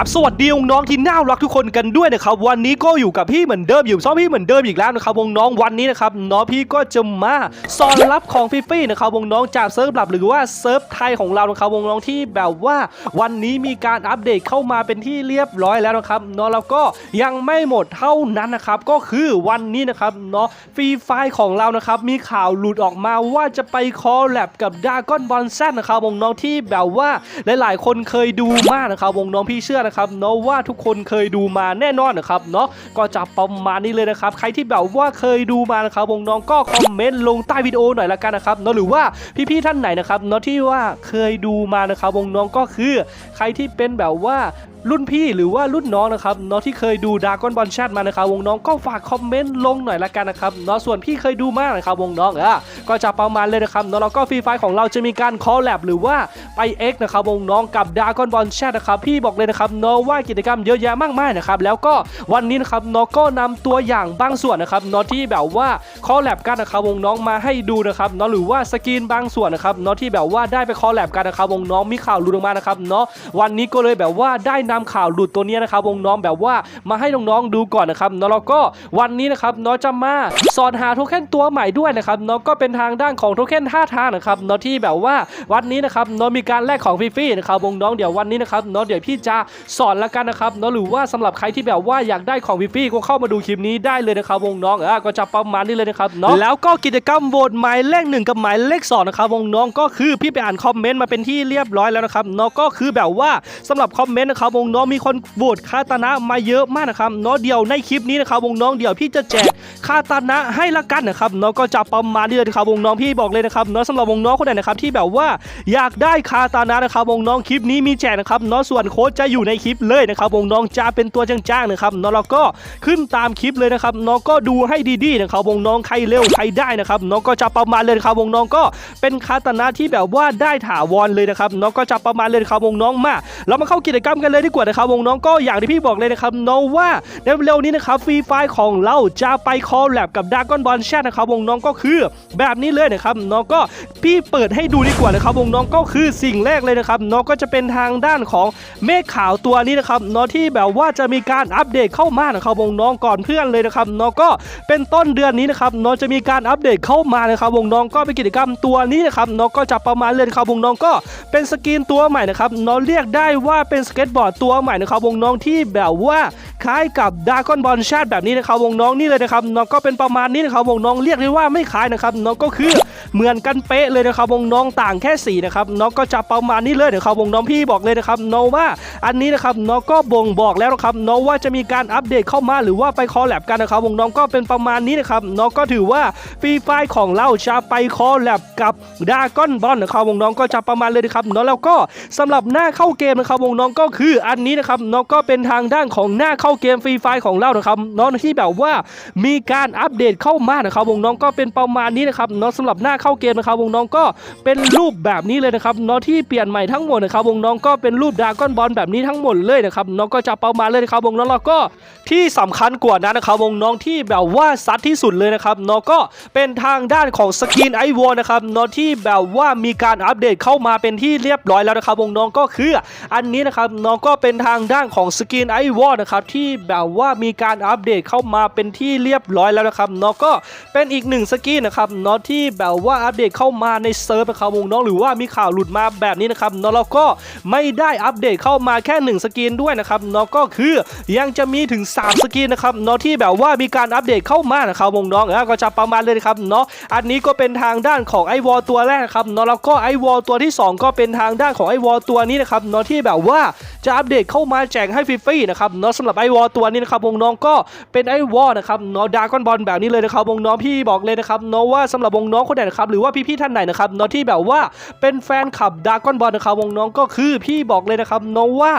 ราบสวัสดีวงน้องที่น่ารักทุกคนกันด้วยนะครับวันนี้ก็อยู่กับพี่เหมือนเดิมอยู่ซ้อมพี่เหมือนเดิมอีกแล้วนะครับวงน้องวันนี้นะครับน้องพี่ก็จะมาสอนรับของฟรีๆนะครับวงน้องจากเซิร์ฟหลับหรือว่าเซิร์ฟไทยของเรานะครับวงน้องที่แบบว่า วันนี้มีการอัปเดตเข้ามาเป็นที่เรียบร้อยแล้วนะครับนาะแล้วก็ยังไม่หมดเท่านั้นนะครับก็คือวันนี้นะครับเนาะฟรีไฟของเรานะครับมีข่าวหลุดออกมาว่าจะไปคอลแลบกับดาก้อนบอลแซนะครับวงน้องที่แบบว่าหลายๆ คนเคยดูมากนะครับวงน้องพี่เชื่อนะครับเนาะว่าทุกคนเคยดูมาแน่นอนนะครับเนาะก็จะประมาณนี้เลยนะครับ ใครที่แบบว่าเคยดูมานะครับวงน้องก็คอมเมนต์ลงใต้วิดีโอหน่อยละกันนะครับเนาะหรือว่าพี่ๆท่านไหนนะครับเนาะที่ว่าเคยดูมานะครับวงน้องก็คือ ใครที่เป็นแบบว่า รุ่นพี่หรือว่ารุ่นน้องนะครับเนาะที่เคยดูดากอนบอลชาติมานะครับวงน้องก็ฝากคอมเมนต์ลงหน่อยละกันนะครับเนาะส่วนพี่เคยดูมากนะครับวงน้องอะก็จะประมาณเลยนะครับเนาะแล้วก็ฟรีไฟของเราจะมีการคอลแลบหรือว่าไป X นะครับวงน้องกับดากอนบอลชาตินะครับพี่บอกเลยนะครับเนาะว่ากิจกรรมเยอะแยะมากมายนะครับแล้วก็วันนี้นะครับเนาะก็นำตัวอย่างบางส่วนนะครับเนาะที่แบบว่าคอลแลบกันนะครับวงน้องมาให้ดูนะครับเนาะหรือว่าสกรีนบางส่วนนะครับเนาะที่แบบว่าได้ไปคอลแลบกันนะครับวงน้องมีข่าวลุดออกมานะครับเนาะวันนี้ก็เลยแบบว่าได้นำข่าวหลุดตัวนี้นะครับวงน้องแบบว่ามาให้น้องๆดูก่อนนะครับเนาะแล้วก็วันนี้นะครับเนาะจะมาสอนหาโทเค็นตัวใหม่ด้วยนะครับเนาะก็เป็นทางด้านของโทเค็น5ทางนะครับเนาะที่แบบว่าวันนี้นะครับเนาะมีการแลกของฟรีๆนะครับวงน้องเดี๋ยววันนี้นะครับเนาะเดี๋ยวพี่จะสอนละกันนะครับเนาะหรือว่าสำหรับใครที่แบบว่าอยากได้ของฟรีๆก็เข้ามาดูคลิปนี้ได้เลยนะครับวงน้องอะก็จะประมาณนี้เลยนะครับเนาะแล้วก็กิจกรรมโหวตหมายเลขหนึ่งกับหมายเลขสองนะครับวงน้องก็คือพี่ไปอ่านคอมเมนต์มาเป็นที่เรียบร้อยแล้วนะครับเนาะก็คือแบบว่าสำหรับคอมเมนต์นะครับวงน้องมีคนโหวตคาตานะมาเยอะมากนะครับเนาะเดียวในคลิปนี้นะครับวงน้องเดียวพี่จะแจกคาตานะให้ละกันนะครับเนาะก็จะประมาณนี้เลยนะครับวงน้องพี่บอกเลยนะครับเนาะสำหรับวงน้องคนไหนนะครับที่แบบว่าอยากได้คาตานะนะครับวงน้องคลิปนี้มีแจกนะครับเนาะส่วนโค้ดจะอยู่ในคลิปเลยนะครับวงน้องจะเป็นตัวจ้างๆนะครับนาะแล้วก็ขึ้นตามคลิปเลยนะครับเนาะก็ดูให้ดีๆนะครับวงน้องใครเร็วใครได้นะครับเนาะก็จะประมาณเลยครับวงน้องก็เป็นคาตานะที่แบบว่าได้ถาวรเลยนะครับเนาะก็จะประมาณเลยครับวงน้องมาเรามาเข้ากิจกรรมกันเลยดีกว่านะครับวงน้องก็อย่างที่พี่บอกเลยนะครับน้องว่าในเร็วนี้นะครับฟรีไฟของเราจะไปคอลแลบกับดากอนบอลแชทนะครับวงน้องก็คือแบบนี้เลยนะครับน้องก็พี่เปิดให้ดูดีกว่านะครับวงน้องก็คือสิ่งแรกเลยนะครับน้องก็จะเป็นทางด้านของเมฆขาวตัวนี้นะครับน้องที่แบบว่าจะมีการอัปเดตเข้ามานะครับวงน้องก่อนเพื่อนเลยนะครับน้องก็เป็นต้นเดือนนี้นะครับน้องจะมีการอัปเดตเข้ามานะครับวงน้องก็เป็นกิจกรรมตัวนี้นะครับน้องก็จะประมาณเลยนะครับวงน้องก็เป็นสกรีนตัวใหม่นะครับน้องเรียกได้ว่าเป็นสเก็ตบอร์ดตัวใหม่นะครับวงน้องที่แบบว่าคล้ายกับดากอนบอลชาติแบบนี้นะครับวงน้องนี่เลยนะครับน้องก็เป็นประมาณนี้นะครับวงน้องเรียกได้ว่าไม่คล้ายนะครับน้องก็คือเหมือนกันเป๊ะเลยนะครับวงน้องต่างแค่สีนะครับน้องก็จะประมาณนี้เลยนะครับวงน้องพี่บอกเลยนะครับน้องว่าอันนี้นะครับน้องก็บ่งบอกแล้วนะครับน้องว่าจะมีการอัปเดตเข้ามาหรือว่าไปคอแลบกันนะครับวงน้องก็เป็นประมาณนี้นะครับน้องก็ถือว่าฟรีไฟของเราจะไปคอแลบกับดากอนบอลนะครับวงน้องก็จะประมาณเลยนะครับน้องแล้วก็สำหรับหน้าเข้าเกมนะครับวงน้องก็คืออันนี้นะครับน้องก็เป็นทางด้านของหน้าเข้าเกมฟรีไฟของเรานะครับน้องที่แบบว่ามีการอัปเดตเข้ามานะครับวงน้องก็เป็นประมาณนี้นะครับน้องสำหรับหน้าเข้าเกมนะครับวงน้องก็เป็นรูปแบบนี้เลยนะครับน้องที่เปลี่ยนใหม่ทั้งหมดนะครับวงน้องก็เป็นรูปดาก้อนบอลแบบนี้ทั้งหมดเลยนะครับน้องก็จะประมาณเลยนะครับวงน้องแล้วก็ที่สำคัญกว่านั้นนะครับวงน้องที่แบบว่าซัดที่สุดเลยนะครับน้องก็เป็นทางด้านของสกินไอวอนะครับน้องที่แบบว่ามีการอัปเดตเข้ามาเป็นที่เรียบร้อยแล้วนะครับวงน้องก็คือ อันนี้นะครับน้องก็เป็นทางด้านของสกินไอวอนะครับที่แบบว่ามีการอัปเดตเข้ามาเป็นที่เรียบร้อยแล้วนะครับเน้องก็เป็นอีกหนึ่งสกินนะครับเน้องที่แบบว่าอัปเดตเข้ามาในเซิร์ฟนะครับวงน้องหรือว่ามีข่าวหลุดมาแบบนี้นะครับเน้องแล้วก็ไม่ได้อัปเดตเข้ามาแค่หนึ่งสกินด้วยนะครับเน้องก็คือยังจะมีถึงสามสกินนะครับเน้องที่แบบว่ามีการอัปเดตเข้ามานะครับวงน้องเออก็จะประมาณเลยครับเนาะอันนี้ก็เป็นทางด้านของไอวอลตัวแรกนะครับเนาะแล้วก็ไอวอลตัวที่สองก็เป็นทางด้านของไอวอลตัวนี้นะครับเนาะที่แบบว่าจะอัปเดตเข้ามาแจกให้ฟรีๆนะครับเนาะสำหรับไอวอลตัวนี้นะครับวงน้องก็เป็นไอวอลนะครับเนาะดากอนบอลแบบนี้เลยนะครับวงน้องพี่บอกเลยนะครับเนาะว่าสำหรับวงน้องคนไหนนะครับหรือว่าพี่ๆท่านไหนนะครับเนาะที่แบบว่าเป็นแฟนคลับดากอนบอลนะครับวงน้องก็คือพี่บอกเลยนะครับเนาะว่า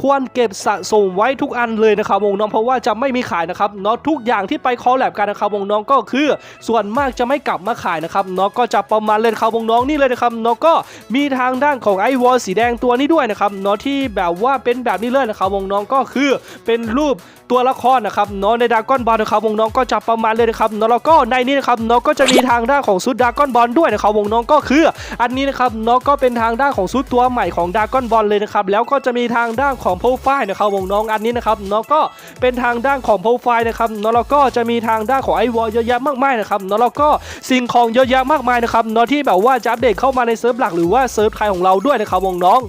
ควรเก็บสะสมไว้ทุกอันเลยนะครับวงน้องเพราะว่าจะไม่มีขายนะครับเนาะทุกอย่างที่ไปคอลแลบกันนะครับวงน้องก็คือ ส่วนมากจะไม่กลับมาขายนะครับเนาะก็จะประมาณเลยครับวงน้องนี่เลยนะครับเนาะก็มีทางด้านของไอวอลสีแดงตัวนี้ด้วยนะครับเนาะที่แบบว่าเป็นเป็นแบบนี้เลยนะครับวงน้องก็คือเป็นรูปตัวละครนะครับเนาะในดากอนบอลนะครับวงน้องก็จะประมาณเลยนะครับเนาะแล้วก็ในนี้นะครับเนาะก็จะมีทางด้านของซุดดากอนบอลด้วยนะครับวงน้องก็คือ อันนี้นะครับเนาะก็เป็นทางด้านของซุดตัวใหม่ของดากอนบอลเลยนะครับแล้วก็จะมีทางด้านของโปรไฟล์นะครับวงน้องอันนี้นะครับเนาะก็เป็นทางด้านของโปรไฟล์นะครับเนาะแล้วก็จะมีทางด้านของไอวอลเยอะแยะมากมายนะครับเนาะแล้วก็สิ่งของเยอะแยะมากมายนะครับเนาะที่แบบว่าจะอัปเดตเข้ามาในเซิร์ฟหลักหรือว่าเซิร์ฟไทยของเราด้วยนะครับวงน้อง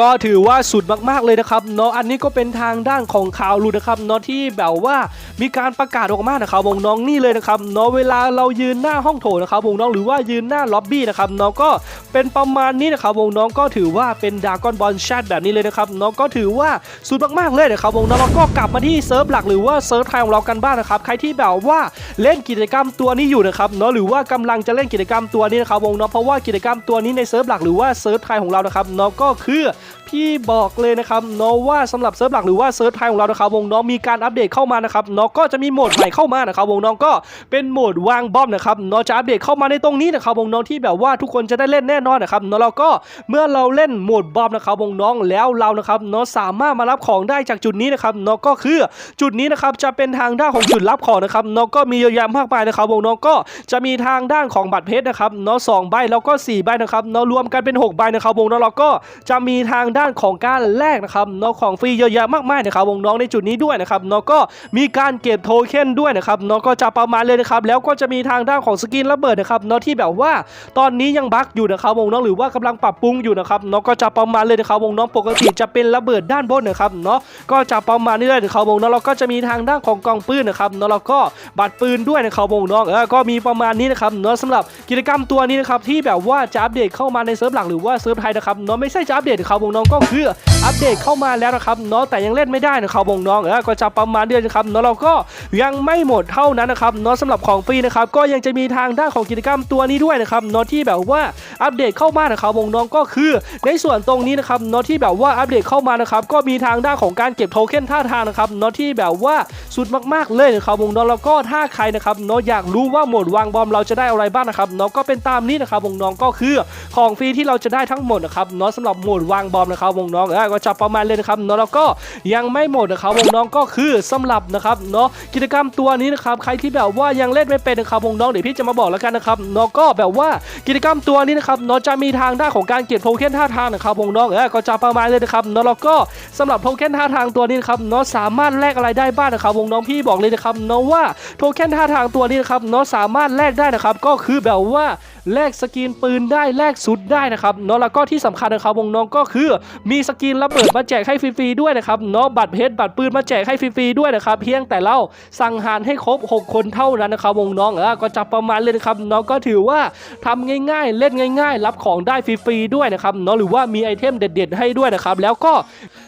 ก็ถือว่าสุดมากๆเลยนะครับเนาะอันนี้ก็เป็นทางด้านของข่าวลุดนะครับเนาะที่แบบว่ามีการประกาศออกมานะครับวงน้องนี่เลยนะครับเนาะเวลาเรายืนหน้าห้องโถงนะครับวงน้องหรือว่ายืนหน้าล็อบบี้นะครับเนาะก็เป็นประมาณนี้นะครับวงน้องก็ถือว่าเป็นดากอนบอลแชทแบบนี้เลยนะครับเนาะก็ถือว่าสุดมากๆเลยนะครับวงน้องเราก็กลับมาที่เซิร์ฟหลักหรือว่าเซิร์ฟไทยของเรากันบ้างนะครับใครที่แบบว่าเล่นกิจกรรมตัวนี้อยู่นะครับเนาะหรือว่ากำลังจะเล่นกิจกรรมตัวนี้นะครับวงน้องเพราะว่ากิจกรรมตัวนี้ในเซิร์ฟหลักหรือว่าเซิร์ฟไทยของเรานะครับเนาะก็คือพี่บอกเลยนะครับเนาะว่าสำหรับเซิร์ฟหลักหรือว่าเซิร์ฟไทยของเรานะครับวงน้องมีการอัปเดตเข้ามานะครับเนาะก็จะมีโหมดใหม่เข้ามานะครับวงน้องก็เป็นโหมดวางบอมนะครับเนาะจะอัปเดตเข้ามาในตรงนี้นะครับวงน้องที่แบบว่าทุกคนจะได้เล่นแน่นอนนะครับเนาะเราก็เมื่อเราเล่นโหมดบอมนะครับวงน้องแล้วเรานะครับเนาะสามารถมารับของได้จากจุดนี้นะครับเนาะก็คือจุดนี้นะครับจะเป็นทางด้านของจุดรับของนะครับเนาะก็มีเยอะแยะมากมายนะครับวงน้องก็จะมีทางด้านของบัตรเพชรนะครับเนาะสองใบแล้วก็สี่ใบนะครับเนาะรวมกันเป็นหกใบนะครับวงน้องเราก็จะมีทางด้านของการแลกนะครับเนาะของฟรีเยอะแยะมากมายนะครับวงน้องในจุดนี้ด้วยนะครับเนาะก็มีการเก็บโทเค็นด้วยนะครับเนาะก็จะประมาณเลยนะครับแล้วก็จะมีทางด้านของสกินระเบิดนะครับเนาะที่แบบว่าตอนนี้ยังบั๊กอยู่นะครับวงน้องหรือว่ากำลังปรับปรุงอยู่นะครับเนาะก็จะประมาณเลยนะครับวงน้องปกติจะเป็นระเบิดด้านบนนะครับเนาะก็จะประมาณนี้เลยนะครับวงน้องเราก็จะมีทางด้านของกองปืนนะครับเนาะแล้วก็บัตรปืนด้วยนะครับวงน้องเออก็มีประมาณนี้นะครับเนาะสำหรับกิจกรรมตัวนี้นะครับที่แบบว่าจะอัปเดตเข้ามาในเซิร์ฟหลักหรือว่าเซิร์ฟไทยนะครับเนาะไม่ใช่จะอัปเดตครับวงน้องก็คืออัปเดตเข้ามาแล้วนะครับเนาะแต่ยังเล่นไม่ได้นะครับวงน้องเออก็จะประมาณเดือนนะครับเนาะเราก็ยังไม่หมดเท่านั้นนะครับเนาะสำหรับของฟรีนะครับก็ยังจะมีทางด้านของกิจกรรมตัวนี้ด้วยนะครับเนาะที่แบบว่าอัปเดตเข้ามานะครับวงน้องก็คือ ในส่วนตรงนี้นะครับเนาะที่แบบว่าอัปเดตเข้ามานะครับก็มีทางด้านของการเก็บโทเค็นท่าทางนะครับเนาะที่แบบว่าสุดมากๆเลยนะครับวงน้องแล้วก็ถ้าใครนะครับเนาะอยากรู้ว่าหมดวางบอมเราจะได้อะไรบ้างนะครับเนาะก็เป็นตามนี้นะครับวงน้องก็คือของฟรีที่เราจะได้ทั้งหมดนะครับเนาะสำหรับหมดวางบอมนะครับวงน้องเออก็จะประมาณเลยนะครับเนาะแล้วก็ยังไม่หมดนะครับวงน้องก็คือสำหรับนะครับเนาะกิจกรรมตัวนี้นะครับใครที่แบบว่ายังเล่นไม่เป็นนะครับวงน้องเดี๋ยวพี่จะมาบอกแล้วกันนะครับเนาะก็แบบว่ากิจกรรมตัวนี้นะครับเนาะจะมีทางด้านของการเก็บโทเค็นท่าทางนะครับวงน้องเออก็จะประมาณเลยนะครับเนาะแล้วก็สำหรับโทเค็นท่าทางตัวนี้นะครับเนาะสามารถแลกอะไรได้บ้างนะครับวงน้องพี่บอกเลยนะครับเนาะว่าโทเค็นท่าทางตัวนี้นะครับเนาะสามารถแลกได้นะครับก็คือแบบว่าแลกสกินปืนได้แลกสุดได้นะครับเนาะแล้วก็ที่สำคัญนะครับวงน้องก็คือมีสกินระเบิดมาแจกให้ฟรีๆด้วยนะครับเนาะบัตรเพชรบัตรปืนมาแจกให้ฟรีๆด้วยนะครับเพียงแต่เราสั่งหารให้ครบ 6 คนเท่านั้นนะครับวงน้องเออก็จะประมาณเลยนะครับน้องก็ถือว่าทำง่ายๆ เล่นง่าย ๆ รับของได้ฟรีๆด้วยนะครับเนาะหรือว่ามีไอเทมเด็ด ๆ ให้ด้วยนะครับแล้วก็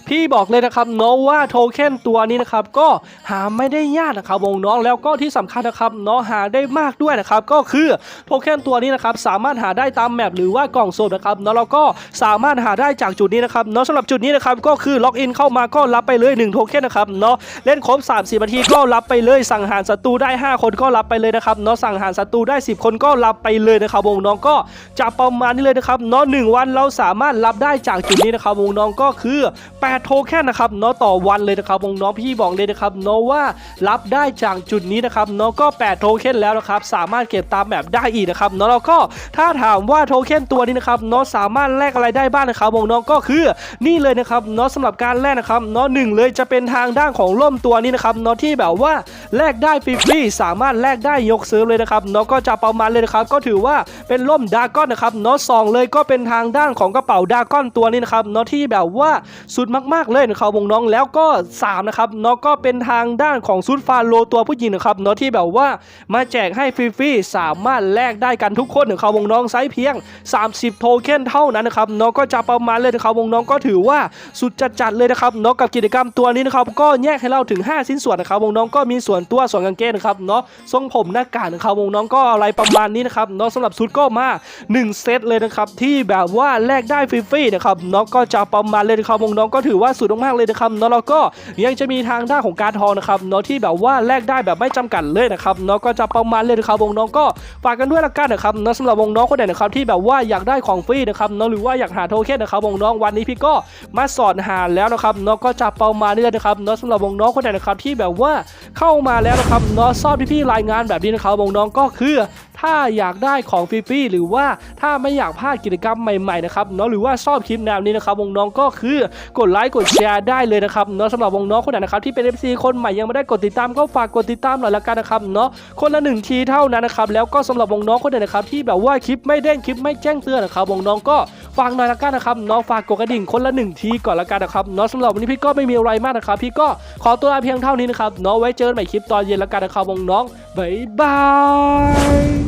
พี่บอกเลยนะครับเนาะว่าโทเค็นตัวนี้นะครับก็หาไม่ได้ยากนะครับวงน้องแล้วก็ที่สำคัญนะครับเนาะหาได้มากด้วยนะครับก็คือโทเค็นตัวนี้นะครับสามารถหาได้ตามแมปหรือว่ากล่องโซนนะครับเนาะแล้วก็สามารถหาได้จากจุดนี้นะครับเนาะสำหรับจุดนี้นะครับก็คือล็อกอินเข้ามาก็รับไปเลย1โทเค็นนะครับเนาะเล่นครบ30นาทีก็รับไปเลยสั่งหารศัตรูได้ 5 คนก็รับไปเลยนะครับเนาะสั่งหารศัตรูได้ 10 คนก็รับไปเลยนะครับวงน้องก็จะประมาณนี้เลยนะครับเนาะหนึ่งวันเราสามารถรับได้จากจุดนี้นะครับวงน้องก็คือ8 8 โทเค็นนะครับเนาะต่อวันเลยนะครับวงน้องพี่บอกเลยนะครับเนาะว่ารับได้จากจุดนี้นะครับเนาะก็ 8 โทเค็นแล้วนะครับสามารถเก็บตามแบบได้อีกนะครับเนาะแล้วก็ถ้าถามว่าโทเค็นตัวนี้นะครับเนาะสามารถแลกอะไรได้บ้างนะครับวงน้องก็คือนี่เลยนะครับเนาะสำหรับการแลกนะครับเนาะหนึ่งเลยจะเป็นทางด้านของร่มตัวนี้นะครับเนาะที่แบบว่าแลกได้ฟรีๆสามารถแลกได้ยกซิร์ฟเลยนะครับเนาะก็จะประมาณเลยนะครับก็ถือว่าเป็นร่มดาก้อนนะครับเนาะสองเลยก็เป็นทางด้านของกระเป๋าดาก้อนตัวนี้นะครับเนาะที่แบบว่าสุดมากๆเลยนะครับวงน้องแล้วก็สามนะครับเนาะก็เป็นทางด้านของซุดฟาโลตัวผู้หญิงนะครับเนาะที่แบบว่ามาแจกให้ฟรีๆสามารถแลกได้กันทุกคนนะครับวงน้องไซส์เพียง 30 โทเค็นเท่านั้นนะครับเนาะก็จะประมาณเลยนะครับวงน้องก็ถือว่าสุดจัดๆเลยนะครับเนาะกับกิจกรรมตัวนี้นะครับก็แยกให้เราถึง 5 ชิ้นส่วนนะครับวงน้องก็มีส่วนตัวส่วนกางเกงนะครับเนาะทรงผมหน้ากากนะครับวงน้องก็อะไรประมาณนี้นะครับเนาะสำหรับชุดก็มา 1 เซตเลยนะครับที่แบบว่าแลกได้ฟรีๆนะครับเนาะก็จะประมาณเลยนะครับวงน้องก็ถืออว่าสุดมากๆเลยนะครับเนาะแล้วก็ยังจะมีทางด้านของการทองนะครับเนาะที่แบบว่าแลกได้แบบไม่จำกัดเลยนะครับเนาะก็จะประมาณเลยนะครับวงน้องก็ฝากกันด้วยละกันนะครับเนาะสำหรับวงน้องคนไหนนะครับที่แบบว่าอยากได้ของฟรีนะครับเนาะหรือว่าอยากหาโทเค็นนะครับวงน้องวันนี้พี่ก็มาสอนหาแล้วนะครับเนาะก็จะประมาณนี้เลยนะครับเนาะสำหรับวงน้องคนไหนนะครับที่แบบว่าเข้ามาแล้วนะครับเนาะชอบที่พี่รายงานแบบนี้นะครับวงน้องก็คือ ถ้าอยากได้ของฟรีๆหรือว่าถ้าไม่อยากพลาดกิจกรรมใหม่ๆนะครับเนาะหรือว่าชอบคลิปแนวนี้นะครับวงน้องก็คือกดไลค์กดแชร์ได้เลยนะครับเนาะสำหรับวงน้องคนไหนนะครับที่เป็น FC คนใหม่ยังไม่ได้กดติดตามก็ฝากกดติดตามหน่อยละกันนะครับเนาะคนละหนึ่งทีเท่านั้นนะครับแล้วก็สำหรับวงน้องคนไหนนะครับที่แบบว่าคลิปไม่เด้งคลิปไม่แจ้งเตือนนะครับวงน้องก็ฟังหน่อยละกันนะครับเนาะฝากกดกระดิ่งคนละหนึ่งทีก่อนละกันนะครับเนาะสำหรับวันนี้พี่ก็ไม่มีอะไรมากนะครับพี่ก็ขอตัวลาเพียงเท่านี้นะครับเนาะไว้เจอกันใหม่คลิปตอนเย็นละกันนะครับวงน้องบ๊ายบาย